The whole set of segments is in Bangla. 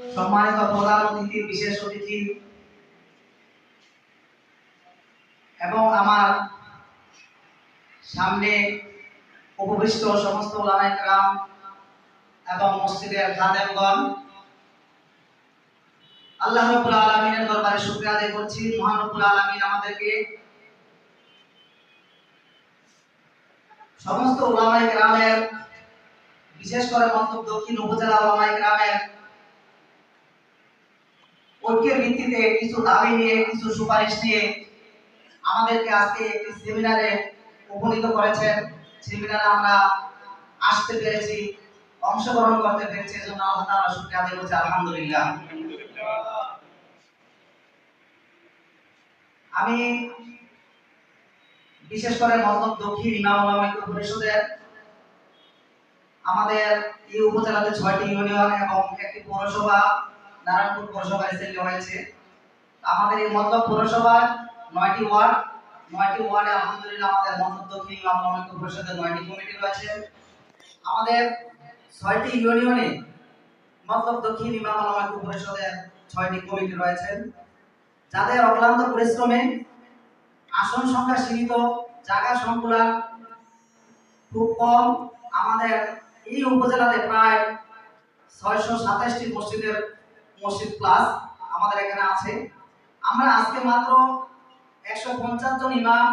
সম্মানিত প্রধান অতিথি বিশেষ অতিথি এবং আমার সামনে উপবিষ্ট সমস্ত ওলামায়ে কেরাম এবং মসজিদের খাদেমগণ, আল্লাহ রাব্বুল আলামিনের দরবারে শুকরিয়া আদায় করছি। মহান রব্বুল আলামিন আমাদেরকে সমস্ত ওলামায়ে কেরামের বিশেষ করে মন্তব্য দক্ষিণ উপজেলা ওলামায়ে কেরামের ঐক্যের ভিত্তিতে কিছু দাবি নিয়ে, কিছু সুপারিশ নিয়ে আমাদেরকে আজকে একটি সেমিনারে উপনীত করেছেন। সেমিনারে আমরা আসতে পেরেছি, অংশগ্রহণ করতে পেরেছি, এজন্য আল্লাহ তাআলা শুকরিয়া আদায় করছি, আলহামদুলিল্লাহ। আমি বিশেষ করে মতলব দক্ষিণ ইমাম পরিষদের আমাদের এই উপজেলাতে ছয়টি ইউনিয়ন এবং একটি পৌরসভা। নারায়ণপুর পৌরসভা রিসেন্টলি হয়েছে। আমাদের এই মতলব পৌরসভার নয়টি ওয়ার্ড, নয়টি ওয়ার্ডে আলহামদুলিল্লাহ আমাদের মতলব দক্ষিণ ইমাম ওলামা ঐক্য পরিষদের নয়টি কমিটি রয়েছে। আমাদের ছয়টি ইউনিয়নে মতলব দক্ষিণ ইমাম ওলামা ঐক্য পরিষদের ছয়টি কমিটি রয়েছে। যাদের অক্লান্ত পরিশ্রমে আসন সংখ্যা সীমিত, জায়গা সংকুলান খুব কম, আমাদের এই উপজেলাতে প্রায় ছয়শো সাতাশটি মসজিদের মসজিদ প্লাস আমাদের এখানে আছে। আমরা আজকে মাত্র একশো পঞ্চাশ জন ইমাম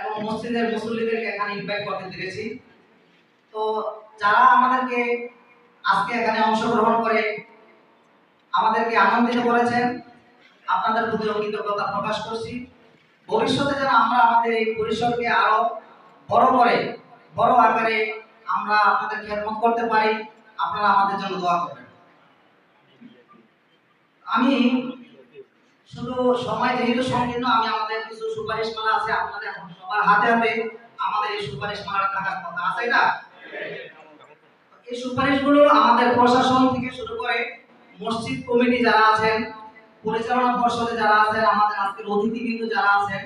এবং মসজিদের মুসল্লিদেরকে এখানে ইনভাইট করতে পেরেছি তো যারা আমাদেরকে আজকে এখানে অংশগ্রহণ করে, আমাদেরকে আনন্দিত করেছেন, আপনাদের প্রতি কৃতজ্ঞতা প্রকাশ করছি। ভবিষ্যতে যেন আমরা আমাদের এই পরিসরকে আরও বড় করে, বড় আকারে আমরা আপনাদের খেদমত করতে পারি, আপনারা আমাদের জন্য দোয়া করবেন। আমি শুধু সময় যেহেতু সংকীর্ণ, আমি আমাদের কিছু সুপারিশ মালা আছে আপনাদের সবার হাতে হাতে আমাদের এই সুপারিশ মালা থাকার কথা। আছে না এই সুপারিশগুলো আমাদের প্রশাসন থেকে শুরু করে মসজিদ কমিটি যারা আছেন, পরিচালনা পর্ষদে যারা আছেন, আমাদের আজকের অতিথিবৃন্দ যারা আছেন,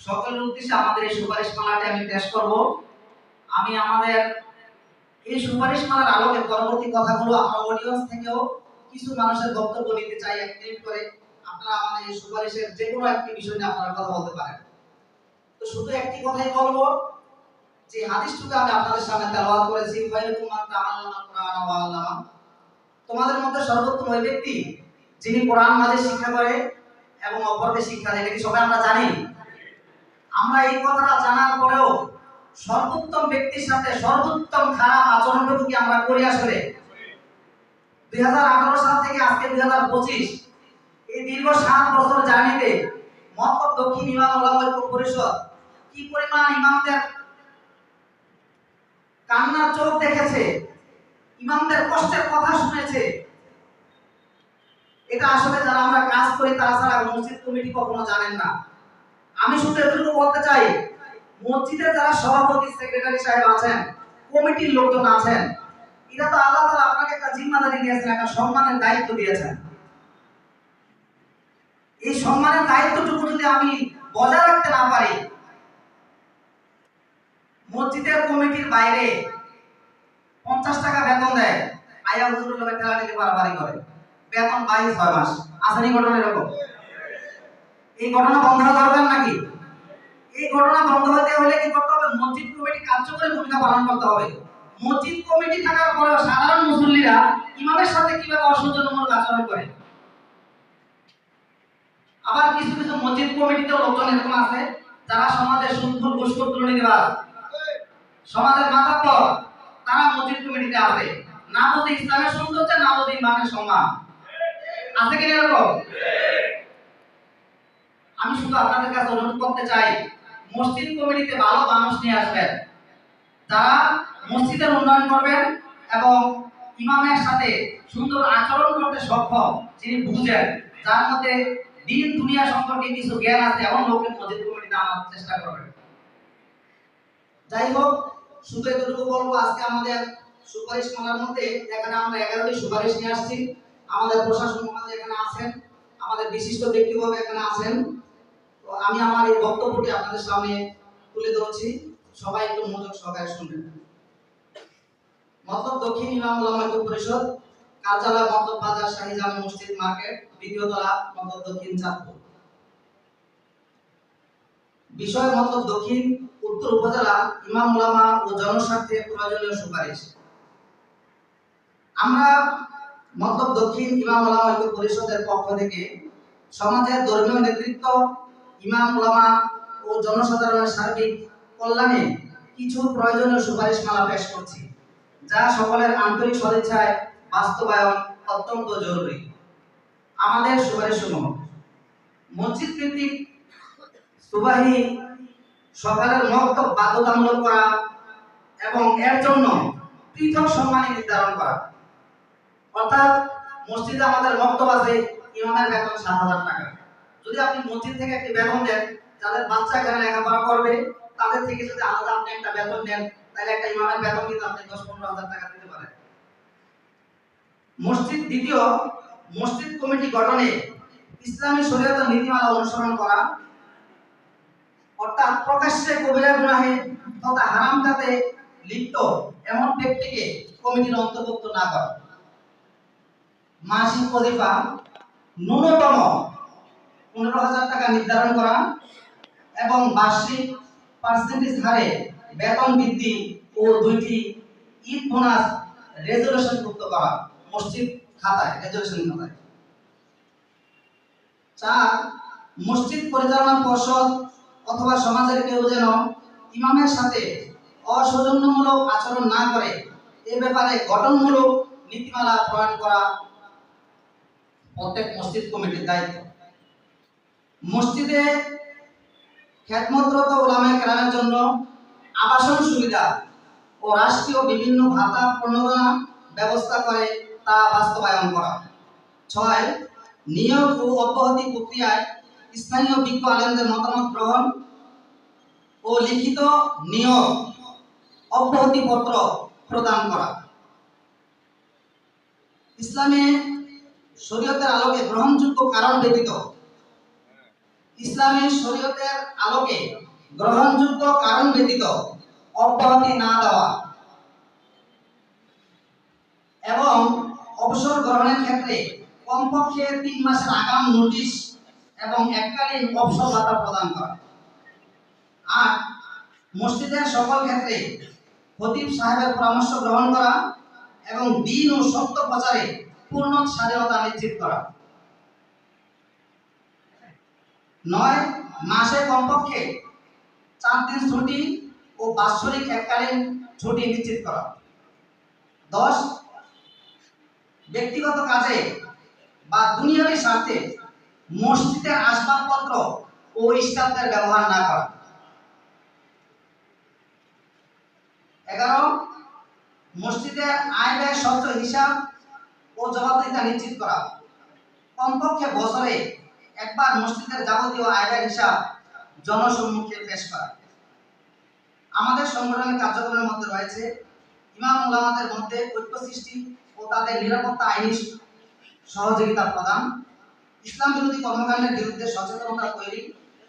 সকলের উদ্দেশ্যে আমাদের এই সুপারিশ মালাটি আমি পেশ করব। আমি আমাদের এই সুপারিশ মালার আলোকে পরবর্তী কথাগুলো আমরা অডিয়েন্স থেকেও কিছু মানুষের বক্তব্য নিতে চাই, এক মিনিট করে। আপনারা আমাদের এই সুপারিশের যে কোনো একটি বিষয় নিয়ে আপনারা কথা বলতে পারেন। তো শুধু একটি কথাই বলব, যে হাদিসটুকু আমি আপনাদের সামনে তেলাওয়াত করেছি খায়রুকুম মান তাআল্লামা কুরআন ওয়া আল্লামা তোমাদের মধ্যে সর্বোত্তম ওই ব্যক্তি যিনি কোরআন মাঝে শিক্ষা করে এবং অপরকে শিক্ষা দেয়। এটা কি সবাই আমরা জানি? আমরা এই কথাটা জানার পরেও সর্বোত্তম ব্যক্তির সাথে সর্বোত্তম খারাপ আচরণটুকু কি আমরা করি আসলে? দুই সাল থেকে আজকে দুই এই দীর্ঘ সাত বছর জার্নিতে মক্কব দক্ষিণ ইমাম ওলামা পরিষদ কি পরিমাণ ইমামদের কান্নার চোখ দেখেছে, ইমামদের কষ্টের কথা শুনেছে, এটা আসলে যারা আমরা কাজ করি তারা ছাড়া মসজিদ কমিটি কখনো জানেন না। আমি শুধু এতটুকু বলতে চাই, মসজিদের যারা সভাপতি, সেক্রেটারি সাহেব আছেন, কমিটির লোকজন আছেন এটা তো আল্লাহ তাআলা আপনাকে একটা জিম্মাদারি দিয়েছেন, একটা সম্মানের দায়িত্ব দিয়েছেন। এই সম্মানের দায়িত্বটুকু যদি আমি বজায় রাখতে না পারি, মসজিদের কমিটির বাইরে পঞ্চাশ টাকা বেতন দেয়, আয়া হুজুরের লোকের ঠেলা দিতে বাড়াবাড়ি করে। বেতন বাইশ, ছয় মাস। আসেনি ঘটনা এরকম? এই ঘটনা বন্ধ হওয়া দরকার নাকি? এই ঘটনা বন্ধ হতে হলে কি করতে হবে? মসজিদ কমিটি কার্যকরী ভূমিকা পালন করতে হবে। মসজিদ কমিটি থাকার পরেও সাধারণ মুসল্লিরা ইমামের সাথে কীভাবে অসৌজন্যমূলক আচরণ করে? আবার কিছু কিছু মসজিদ কমিটিতেও লোকজন এরকম আছে, যারা সমাজের সুন্দর ঘুষখোর দুর্নীতিবাজ সমাজের মাথাপর তারা মসজিদ কমিটিতে আছে না বুঝে ইসলামের সৌন্দর্য, না বুঝে ইমামের সম্মান। আছে কি এরকম? আমি শুধু আপনাদের কাছে অনুরোধ করতে চাই, মসজিদ কমিটিতে ভালো মানুষ নিয়ে আসবেন। যারা মসজিদের উন্নয়ন করবেন এবং ইমামের সাথে সুন্দর আচরণ করতে সক্ষম যিনি বুঝেন, যার মধ্যে দিন দুনিয়া সম্পর্কে কিছু জ্ঞান আছে, এমন লোককে মসজিদ কমিটিতে আনার চেষ্টা করবেন। যাই হোক, শুধু এতটুকু বলব, আজকে আমাদের সুপারিশ মালার মধ্যে এখানে আমরা এগারোটি সুপারিশ নিয়ে আসছি। আমাদের প্রশাসন মহোদয় এখানে আছেন, আমাদের বিশিষ্ট ব্যক্তিবর্গ এখানে আছেন। তো আমি আমার এই বক্তব্যটি আপনাদের সামনে তুলে ধরছি। সবাই একটু মনোযোগ সহকারে শুনবেন। মতলব দক্ষিণ ইমাম উলামা ঐক্য পরিষদ কার্যালয় মতলব বাজার শাহী জামে মসজিদ মার্কেট, দ্বিতীয় তলা মতলব দক্ষিণ চাঁদপুর। বিষয় মতলব দক্ষিণ, উত্তর উপজেলা, ইমাম উলামা ও জনস্বার্থে প্রয়োজনীয় সুপারিশ। আমরা মতলব দক্ষিণ ইমাম উলামা ঐক্য পরিষদের পক্ষ থেকে সমাজের ধর্মীয় নেতৃত্ব, ইমাম উলামা ও জনসাধারণের সার্বিক কল্যাণে কিছু প্রয়োজনীয় সুপারিশ সুপারিশমালা পেশ করছি। যা সকলের আন্তরিক সদিচ্ছায় বাস্তবায়ন অত্যন্ত জরুরি। আমাদের সুপারিশ সমূহ মসজিদ ভিত্তিক সুবাহী সকালের মক্তব বাধ্যতামূলক করা এবং এর জন্য পৃথক সম্মানী নির্ধারণ করা। অর্থাৎ মসজিদে আমাদের মক্তব আছে ইমামের বেতন সাত হাজার টাকা। যদি আপনি মসজিদ থেকে একটি বেতন দেন, যাদের বাচ্চা এখানে লেখাপড়া করবে, তাদের থেকে যদি আলাদা আপনি একটা বেতন দেন তাহলে একটা ইমামের বেতন কিন্তু আপনি দশ, পনেরো হাজার টাকা দিতে পারেন। মসজিদ দ্বিতীয়, মসজিদ কমিটি গঠনে ইসলামী শরীয়তের নীতিমালা অনুসরণ করা, অর্থাৎ প্রকাশ্যে কবিরা গুনাহে তথা হারাম কাজে লিপ্ত এমন ব্যক্তিকে কমিটির অন্তর্ভুক্ত না করা। মাসিক ওজিফা ন্যূনতম পনেরো হাজার টাকা নির্ধারণ করা এবং বার্ষিক পার্সেন্টেজ হারে বেতন বৃদ্ধি ও দুইটি, ঈদ বোনাস রেজুলেশন যুক্ত করা, মসজিদ খাতায় রেজুলেশন খাতায়। চার, মসজিদ পরিচালনা পর্ষদ অথবা সমাজের কেউ যেন ইমামের সাথে অসৌজন্যমূলক আচরণ না করে, এ ব্যাপারে গঠনমূলক নীতিমালা প্রণয়ন করা প্রত্যেক মসজিদ কমিটির দায়িত্ব। মসজিদে খ্যাতমতরত ওলামায়ে কেরামের জন্য আবাসন সুবিধা ও রাষ্ট্রীয় বিভিন্ন ভাতা প্রণোদনা ব্যবস্থা করে তা বাস্তবায়ন করা। ছয়, নিয়োগ ও অব্যাহতি প্রক্রিয়ায় স্থানীয় বিজ্ঞ আলেমদের মতামত গ্রহণ ও লিখিত নিয়োগ অব্যাহতি পত্র প্রদান করা। ইসলামে শরীয়তের আলোকে গ্রহণযোগ্য কারণ ব্যতীত। ইসলামী শরীয়তের আলোকে গ্রহণযোগ্য কারণ ব্যতীত অব্যাহতি না দেওয়া। এবং অবসর গ্রহণের ক্ষেত্রে কমপক্ষে তিন মাসের আগাম নোটিশ এবং এককালীন অবসর ভাতা প্রদান করা। আর মসজিদের সকল ক্ষেত্রে খতিব সাহেবের পরামর্শ গ্রহণ করা এবং দিন ও সত্য প্রচারে পূর্ণ স্বাধীনতা নিশ্চিত করা। নয়, মাসে কমপক্ষে চার দিন ছুটি ও বাৎসরিক এককালীন ছুটি নিশ্চিত করা। দশ, ব্যক্তিগত কাজে বা দুনিয়াবী স্বার্থে মসজিদের আসবাবপত্র ও স্টাফদের ব্যবহার না করা। এগারো মসজিদের আয় ব্যয় স্বচ্ছ হিসাব ও জবাবদিহিতা নিশ্চিত করা। কমপক্ষে বছরে একবার মসজিদের যাবতীয় আয় ব্যয় হিসাব জনসম্মুখে পেশ করা। আমাদের সংগঠনের কার্যক্রমের মধ্যে রয়েছে ইমাম উলামাদের মধ্যে ঐক্য সৃষ্টি ও তাদের নিরাপত্তা আইনি সহযোগিতা প্রদান, ইসলাম বিরোধী কর্মকাণ্ডের বিরুদ্ধে সচেতনতা তৈরি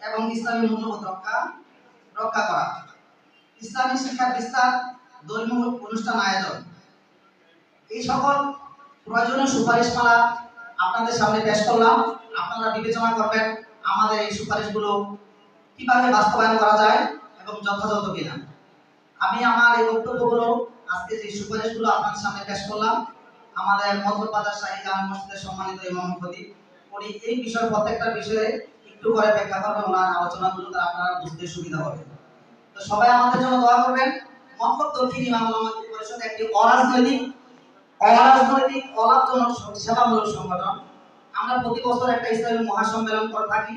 এবং ইসলামী মূল্যবোধ রক্ষা রক্ষা করা। ইসলামী শিক্ষার বিস্তার ধর্মীয় অনুষ্ঠান আয়োজন। এই সকল প্রয়োজনীয় সুপারিশমালা আপনাদের সামনে পেশ করলাম। আপনারা বিবেচনা করবেন, আমাদের এই সুপারিশগুলো কীভাবে বাস্তবায়ন করা যায় এবং যথাযথ কিনা। আমি আমার এই বক্তব্যগুলো আজকে যে সুপারিশগুলো আপনার সামনে পেশ করলাম, আমাদের মজলুর বাজার শাহী জামে মসজিদের সম্মানিত ইমাম খতিব, উনি এই বিষয় প্রত্যেকটা বিষয়ে একটু করে ব্যাখ্যা করবেন, ওনার আলোচনাগুলো তারা আপনারা বুঝতে সুবিধা হবে। তো সবাই আমাদের জন্য দোয়া করবেন। মহম্মদ দক্ষিণ ইমাম পরিষদ একটি অরাজনৈতিক অরাজনৈতিক অলাভজনক সেবামূলক সংগঠন। আমরা প্রতি বছর একটা ইসলামী মহাসম্মেলন করে থাকি।